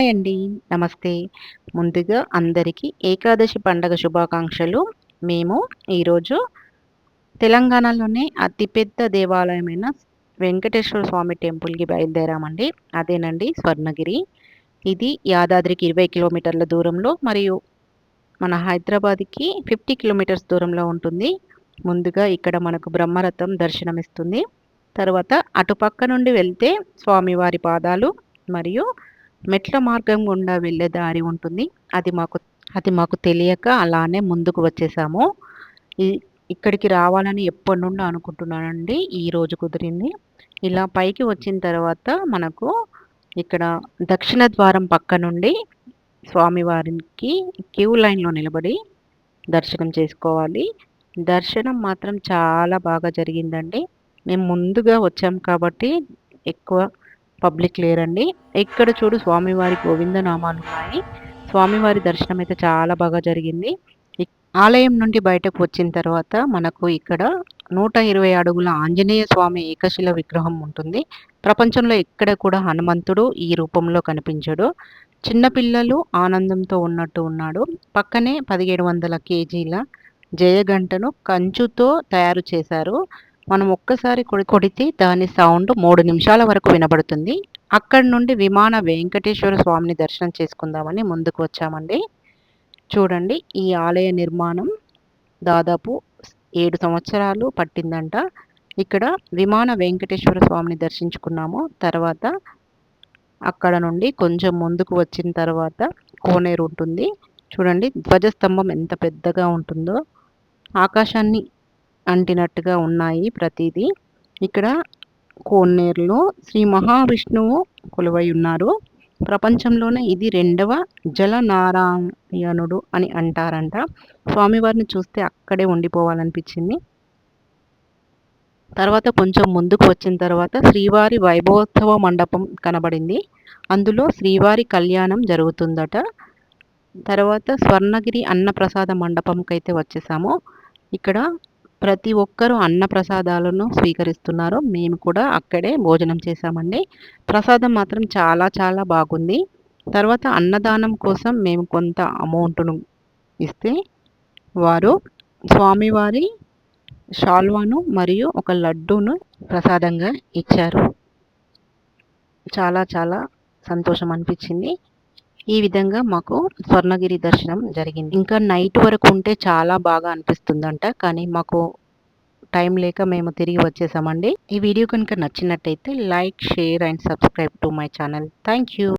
Hi అండి. నమస్తే. ముందుగా అందరికీ ఏకాదశి పండగ శుభాకాంక్షలు. మేము ఈరోజు తెలంగాణలోనే అతిపెద్ద దేవాలయమైన వెంకటేశ్వర స్వామి టెంపుల్కి బయలుదేరామండి. అదేనండి స్వర్ణగిరి. ఇది యాదాద్రికి ఇరవై కిలోమీటర్ల దూరంలో మరియు మన హైదరాబాద్కి ఫిఫ్టీ కిలోమీటర్స్ దూరంలో ఉంటుంది. ముందుగా ఇక్కడ మనకు బ్రహ్మరథం దర్శనమిస్తుంది. తర్వాత అటుపక్క నుండి వెళ్తే స్వామివారి పాదాలు మరియు మెట్ల మార్గం గుండా వెళ్ళే దారి ఉంటుంది. అది మాకు అది మాకు తెలియక అలానే ముందుకు వచ్చేసాము. ఇక్కడికి రావాలని ఎప్పటి నుండో అనుకుంటున్నానండి. ఈ రోజు కుదిరింది. ఇలా పైకి వచ్చిన తర్వాత మనకు ఇక్కడ దక్షిణ ద్వారం పక్క నుండి స్వామివారికి క్యూ లైన్లో నిలబడి దర్శనం చేసుకోవాలి. దర్శనం మాత్రం చాలా బాగా జరిగిందండి. మేము ముందుగా వచ్చాం కాబట్టి ఎక్కువ పబ్లిక్ లేరండి. ఇక్కడ చూడు స్వామివారి గోవింద నామాలు ఉన్నాయి. స్వామివారి దర్శనం అయితే చాలా బాగా జరిగింది. ఆలయం నుండి బయటకు వచ్చిన తర్వాత మనకు ఇక్కడ నూట ఇరవై అడుగుల ఆంజనేయ స్వామి ఏకశిల విగ్రహం ఉంటుంది. ప్రపంచంలో ఎక్కడ కూడా హనుమంతుడు ఈ రూపంలో కనిపించడు. చిన్నపిల్లలు ఆనందంతో ఉన్నట్టు ఉన్నాడు. పక్కనే పదిహేడు వందల కేజీల జయగంటను కంచుతో తయారు చేశారు. మనం ఒక్కసారి కొడితే దాని సౌండ్ మూడు నిమిషాల వరకు వినబడుతుంది. అక్కడి నుండి విమాన వెంకటేశ్వర స్వామిని దర్శనం చేసుకుందామని ముందుకు వచ్చామండి. చూడండి ఈ ఆలయ నిర్మాణం దాదాపు ఏడు సంవత్సరాలు పట్టిందంట. ఇక్కడ విమాన వెంకటేశ్వర స్వామిని దర్శించుకున్నాము. తర్వాత అక్కడ నుండి కొంచెం ముందుకు వచ్చిన తర్వాత కోనేరు ఉంటుంది. చూడండి ధ్వజస్తంభం ఎంత పెద్దగా ఉంటుందో. ఆకాశాన్ని అంటినట్టుగా ఉన్నాయి ప్రతిదీ. ఇక్కడ కోనేరులో శ్రీ మహావిష్ణువు కొలువై ఉన్నారు. ప్రపంచంలోనే ఇది రెండవ జలనారాయణుడు అని అంటారంట. స్వామివారిని చూస్తే అక్కడే ఉండిపోవాలనిపించింది. తర్వాత కొంచెం ముందుకు వచ్చిన తర్వాత శ్రీవారి వైభవోత్సవ మండపం కనబడింది. అందులో శ్రీవారి కళ్యాణం జరుగుతుందట. తర్వాత స్వర్ణగిరి అన్నప్రసాద మండపంకైతే వచ్చేసాము. ఇక్కడ ప్రతి ఒక్కరూ అన్న ప్రసాదాలను స్వీకరిస్తున్నారు. మేము కూడా అక్కడే భోజనం చేశామండి. ప్రసాదం మాత్రం చాలా చాలా బాగుంది. తర్వాత అన్నదానం కోసం మేము కొంత అమౌంట్ను ఇస్తే వారు స్వామివారి షాల్వాను మరియు ఒక లడ్డూను ప్రసాదంగా ఇచ్చారు. చాలా చాలా సంతోషం అనిపించింది. ఈ విధంగా మాకు స్వర్ణగిరి దర్శనం జరిగింది. ఇంకా నైట్ వరకు ఉంటే చాలా బాగా అనిపిస్తుందంట కానీ మాకు టైం లేక మేము తిరిగి వచ్చేసామండి. ఈ వీడియో కనుక నచ్చినట్టయితే like share and subscribe to my channel. Thank you.